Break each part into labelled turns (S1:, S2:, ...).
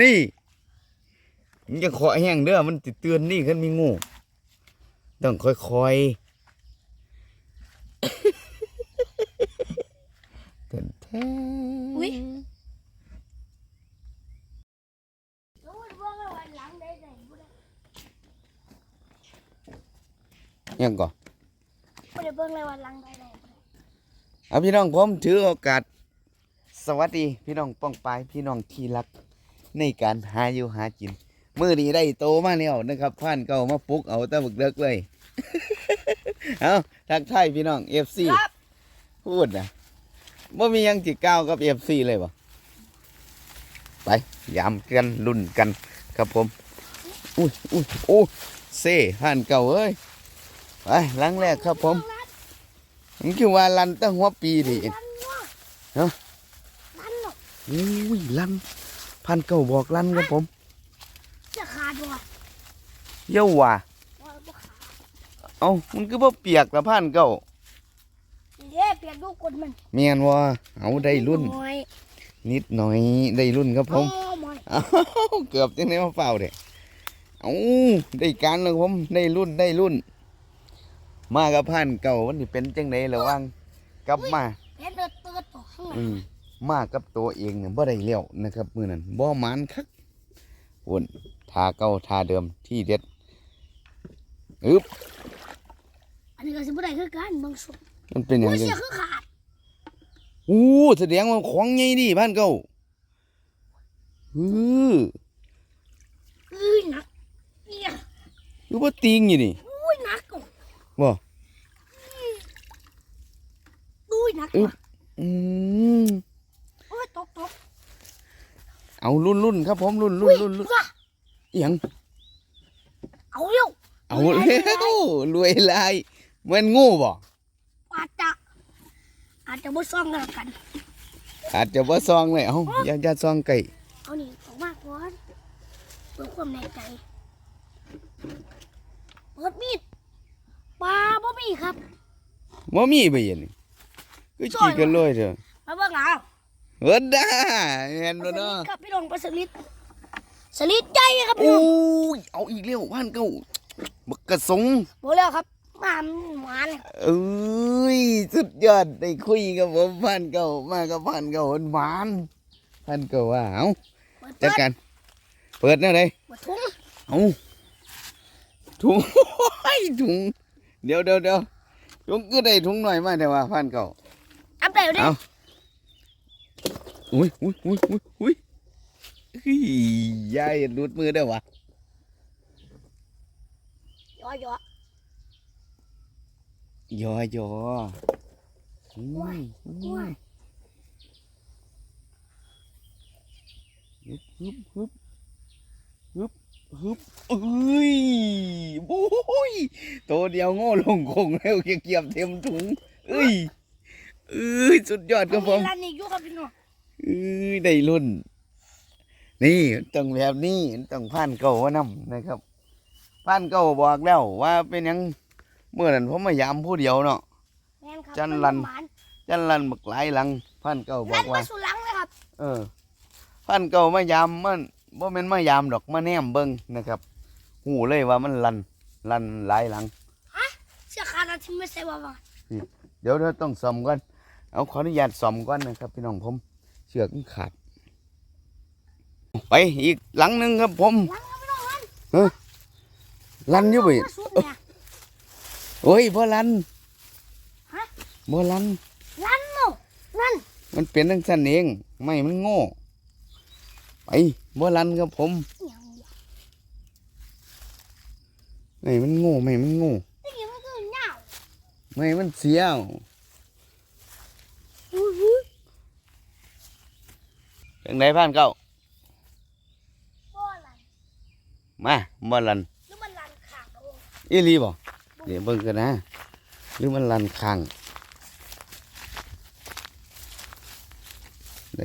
S1: นี่มันจะเคาะแห้งเด้อมันติเตือนนี่ขึ้นมีงู ต้องค่อยๆเต้นแท้
S2: อุ้ยรู้ว่าวันหลังได้ไหนบ่ได้
S1: ยังก่อน
S2: บ่ได้เบิ่งเลยวันหลังได้ไหนบ่ได้
S1: เอาพี่น้องผมถือโอกาส สวัสดีพี่น้องป้องปายพี่น้องที่รัก ในการหาอยู่หากินมือนี้ได้โตมาแล้วนะครับผ่านเก่ามาปลุกเอาแตะบึกเลิกเลย เอาทักทายพี่น้องเอฟซี
S2: ครับ
S1: พูดนะว่ามีหยังจิก้าวกับเอฟซีเลยบ่ไปยามกันรุ่นกันครับผม อุ้ยอุ้ยโอ้เซ่ผ่านเก่าเอ้ยไปหลังแรกครับผมมันคือว่าลันตั้งหัวปีดิ
S2: ลันวะ
S1: ฮะ
S2: ลันหรอก
S1: อุ้ยลัน พันเก่าบอกลันครับผม
S2: จะขาดบ่
S1: เย้าว่า
S2: บ่บ่ขาด
S1: เอามันคือบ่เปียกละพันเก่า
S2: เด้เปลี่ยนลูกกดมัน
S1: เมียนว่าเอาได้รุ่น
S2: โอ้ย
S1: นิดหน่อยได้รุ่นครับผม
S2: โอ้ย
S1: เอ้าเกือบจังได้มาเฝ้าเด้เอาได้การแล้วครับผมได้รุ่นได้รุ่น มากับพันเก่าวันนี้เป็นจังไดระวังกลับมา
S2: เห็นเดือดเตือดต่อข้างหลั
S1: อื
S2: ง
S1: มมากับตัวเองเนี่ยบ่ได้เลี้ยวนะครับมื้อนั้นบ่หมานคักวนทาเก่าทาเดิมที่เด็ดอึบ
S2: อันนี้ก็สิบ่ได้คือกันบางส่วน
S1: มันเป็นอย่าง
S2: โอ้ย
S1: ไร
S2: เสียคือขาด
S1: อู้แสดงว่าของใหญ่ดิพันเก่าอือ
S2: อื้อหนักเนี่ย
S1: คือบ่ติงอยู่นี่
S2: อุ้ยหนักอะ
S1: บ่
S2: อุ้ยหนัก
S1: อึ๊บ
S2: ว่ะ
S1: อืม
S2: โอ้ยตกตก
S1: เอารุ่นรุ่นครับผมรุ่นรุ่นรุ่นรุ่น
S2: ว่ะ
S1: อิหยัง
S2: เอาเร็ว
S1: เอาแล้วรวยหลายมันงูบ่
S2: อาจจะอาจจะบ่ซ่องกันแล้วกัน
S1: อาจจะบ่ซองเลยเอ้าอย่าอย่าซองไก่
S2: เอานี่ออกมาก่อนเพื่อความแน่ใจเปิดมีดปลาบ่มีครับ
S1: บ่มีไปยันนี่คือขี้กันเลยเถอะ
S2: มาเบิ่งเอา
S1: เฮ็ดได้เห็น
S2: ปลา
S1: บ่
S2: สลิ
S1: เนาะ
S2: ดครับพี่น้องปลาสลิดสลิดใหญ่ครับพี่
S1: โอ้
S2: น้อง
S1: ยเอาอีกแล้วพันเก่าบักกระสง
S2: บอกแล้วครับมาหวาน
S1: เอ้ยสุดยอดได้คุยกับผมพันเก่ามากับพันเก่าหวานพันเก่าว่าเอ้า
S2: เปิด
S1: จั
S2: เปิ
S1: ด
S2: ด
S1: การเปิดแนวใด
S2: เปิดถุง
S1: เอาถุงไอ้ถุงเดี๋ยวเดี๋ยวเดี๋ยวถุงก็ได้ถุงหน่อยมาแต่ว่าพันเก่า
S2: อัปเดตดิ
S1: เอาอุ้ยอุ้ยอุ้ยอุ้ยอุ้ยเฮ้ยยายหลุดมือได้ววะ
S2: ย่อยๆ
S1: ยอยออุ้ยอุ้ยฮึบฮึบฮึบฮึบฮึบเอ้ยโอ้ยตัวเดียวโง่ลงคงแล้วเกียบเต็มถุงเอ้ยเอ้ยสุดยอดครับผม
S2: ร้านนี้ อยู่ครับพี่น้อง
S1: เอ้ยได้รุ่น นี่ต้องแบบนี้ต้องผ่านเก่าว่านำนะครับผ่านเก่าบอกแล้วว่าเป็นหยังเมื่อนั้นผมมายามผู้เดียวเนาะ
S2: แม่นครับ
S1: จันรัน
S2: หวาน
S1: จันลันบักหลายหลังผ่านเก่าบอ
S2: ลั่
S1: ก
S2: น
S1: ว่า
S2: มาสู่หลังเลยครับ
S1: เออผ่านเก่ามายามมันบ่แม่นมายามดอกมาแนมเบิ่งนะครับหูเลยว่ามันลันลันหลายหลัง
S2: เสื้อขาดแล้วที่ไม่ใส่ว่าว่า
S1: เดี๋ยวเราต้องซ่อมก่อนเอาขออนุญาตซ่อมก่อนนะครับพี่น้องผมเชือกมันขาด ไปอีกหลังหนึ่งครับผม
S2: หลังครับพี่น้องมัน
S1: ลันอยู่บ่
S2: มาสุดเนี่ย
S1: โอ้ยบ่ลัน
S2: ฮะ
S1: บ่ลัน
S2: ลั่นเนาะลั่น
S1: มันเป็นทั้งสั้นเองไม่มันโง่ไปบ่ลันครับผม
S2: อหย่างเดียว
S1: ไม่มันโง่ไม่มันโง่
S2: นี่มันคือเหงา
S1: ไม่มันเสียว
S2: อุ้ยอุ้ย
S1: จังไดผ่านเก้า
S2: บ่ลั่น
S1: มาบ่ลัน
S2: หรือมันลั่นขาดเอา
S1: อีหลีบ่เดี๋ยวเบิ่งกันนะหรือมันลันข้างไหน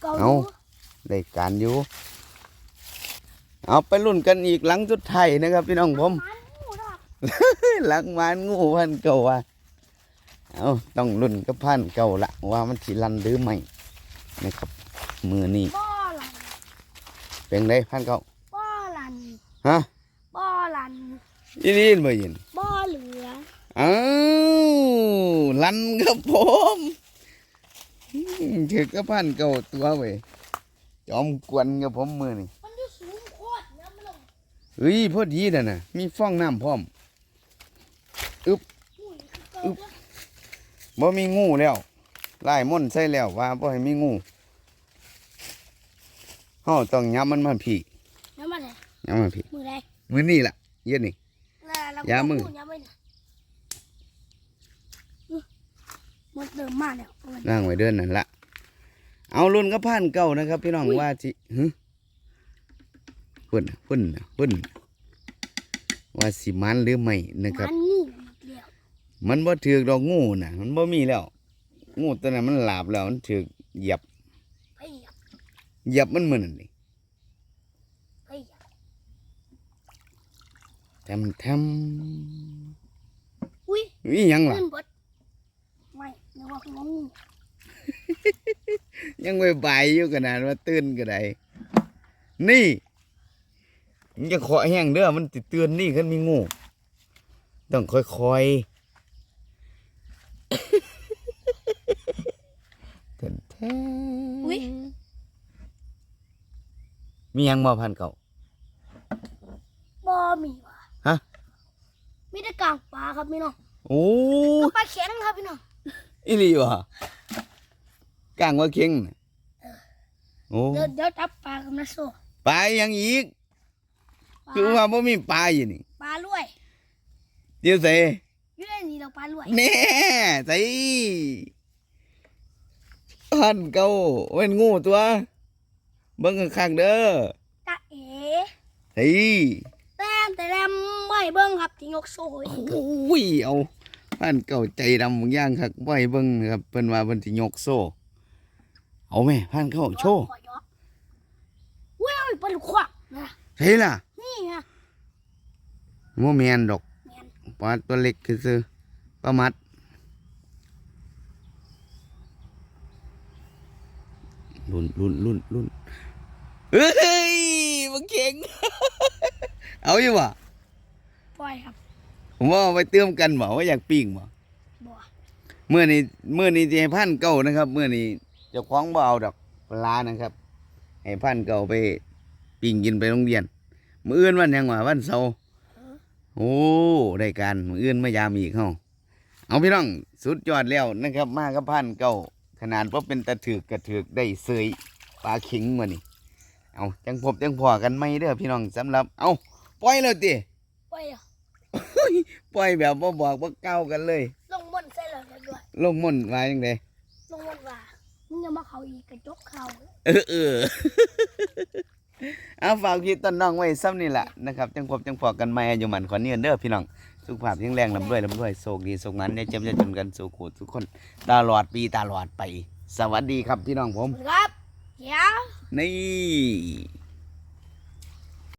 S2: เก่า
S1: เอาได้การอยู่เอาไปรุ่นกันอีกหลังสุดท้ายนะครับพี่น้องผม
S2: มันหมูนะครับ
S1: หลังมานงูพันเก่าว่าเอาต้องรุ่นกับพันเก่าละว่ามันสิลันหรือไม่ นะครับ มือนี่
S2: บ่ลั่น
S1: เป็นไดพันเก้า
S2: บ่อลัน
S1: ฮะ
S2: บ่อลัน
S1: อีนี่บ่ยิน
S2: บ่อเหลือ
S1: อ้าวลันครับผมอืมถือกระพันเก่าตัวเว้ยจอมกวนกับผมมือนี่
S2: มันอยู่สูงโคตรนะมันลง
S1: เฮ้ยพอดีน่ะนะมีฟองน้ำพร้อม
S2: อุ้ยคือเก่าเด้อ
S1: บ่มีงูแล้ว ไล่ม่นต์ใส่แล้วว่าบ่ให้มีงูเฮาต้องยับมันมาพี่
S2: น้ำมันเลย
S1: ยับมาพี่
S2: มือใด
S1: มื้อนี้ล่ะ เย็นนี่
S2: แล้วเรา
S1: อย่ามึง
S2: อย่ามึงอื้อมันเติมมาแล้วเอาไว้
S1: นั่งไว้เดินนั่นละเอารุ่นกระพันเก่านะครับ พี่น้องว่าสิหึพุ่นน่ะพุ่นน่ะพุ่นน่ะว่าสิมันหรือไม่นะครับ
S2: มันงูอีกแล้ว
S1: มันบ่ถือกดอกงูน่ะมันบ่มีแล้ว งูตัวนั้นมันหลาบแล้วมันถือกเหยียบ
S2: ไปเหยียบ
S1: เหยียบมันมือนั่นนี่
S2: ไปเหยียบ
S1: แทมแทม
S2: อุ้ย
S1: อีหยังล่ะ
S2: ขึ้นบดไม่นึกว่าหัวงู
S1: ยังไม่บายอยู่ขนาดว่าตื่นก็ได้นี่มันจะขอแห้งเด้อมันติเตือนนี่คันมีงู ต้องค่อยๆ แทนแทน
S2: อุ้ย
S1: มีหยังมาพันเก่า
S2: บ่มีว่ะ
S1: ฮะ
S2: มีแต่กลางปลาครับพี่น้อง
S1: โอ้
S2: ก็ปลาแข็งครับพี่น้อง
S1: อีหลีวะกลางว่าเค็งน่ะโอ้
S2: เดี๋ยวเดี๋ยวจับปลากับนาโซ
S1: ปลายังอีก
S2: ปลา
S1: คือว่าบ่มีปลาอยู่นี่
S2: ปลาลวย
S1: เดี๋ยวใส่
S2: อยู่ในนี้เราปลาลวย
S1: แน่ใส่ พันเก่าเว้นงูตัว เบิ่งข้างๆเด้อ
S2: ตาเอ๋
S1: เฮ้ย
S2: แต้มแต่แต้มไม่เบิ้งครับที่ยกโซ่ให้
S1: โอ้ยเอาพันเก่าใจดำบางอย่างคับ่ให้เบิ่งครับเพิ่นว่าเพิ่นสิยกโซ่เอาแม่พันเก่าโชว์
S2: ขอยออุ้ยเปปลาลูกควักนะ
S1: เฮ้ยล่ะ
S2: นี่ไง
S1: บ่แม่นดอกปลาตัวเล็กคือซื้อปลามัด รุ่นรุ่นรุ่นรุ่นเฮ้ยมันเก่ง เอาอยู่วะ
S2: ปล่อยครับ
S1: ผมว่าเอาไปเติมกันบ่ว่าอยากปิ้งบ่
S2: บ่
S1: เมื่อนี้เมื่อนี้จะให้พันเก่านะครับ เมื่อนี้เจ้าของบ่เอาดอกปลานะครับ ให้พันเก่าไปปิ้งกินไปโรงเรียนมื้ออื่นวันหยังวะวันเสาร์โอ้ได้การมื้ออื่นมายามอีกเฮาเอาพี่น้องสุดยอดแล้วนะครับ มากับพันเก่าข นาดว่าเป็นตะถือกกระถือกได้เสยปลาเข็งมานี่เอาจังพบจังพอกันไหมเด้อพี่น้องสำหรับ เอาปล่อยแล้วติ
S2: ปล่อยอะ
S1: ปล่อยแบบบ่บอกบ่เก้าวกันเลย
S2: ลงมนต์ใส่เลยด้วย
S1: ลงม่อนมาจังได
S2: ลงมนต์ว่ามึงอย่ามาเขาอีกกระจกเขา
S1: เออเออเอาฝากพี่ต้นน้องไว้ซ้ำนี่แหละนะครับ จังพบจังพอกันใหม่อายุมันขอเนียนเด้อพี่น้อง สุขภาพแข็งแรงลำด้วยลำด้วยโชคดีโชคนั้นเนี่ยจำจะจนกันสู่ขูทุกคน ตลอดปีตลอดไป สวัสดีครับพี่น้องผม
S2: ครับเดี๋ยว
S1: นี่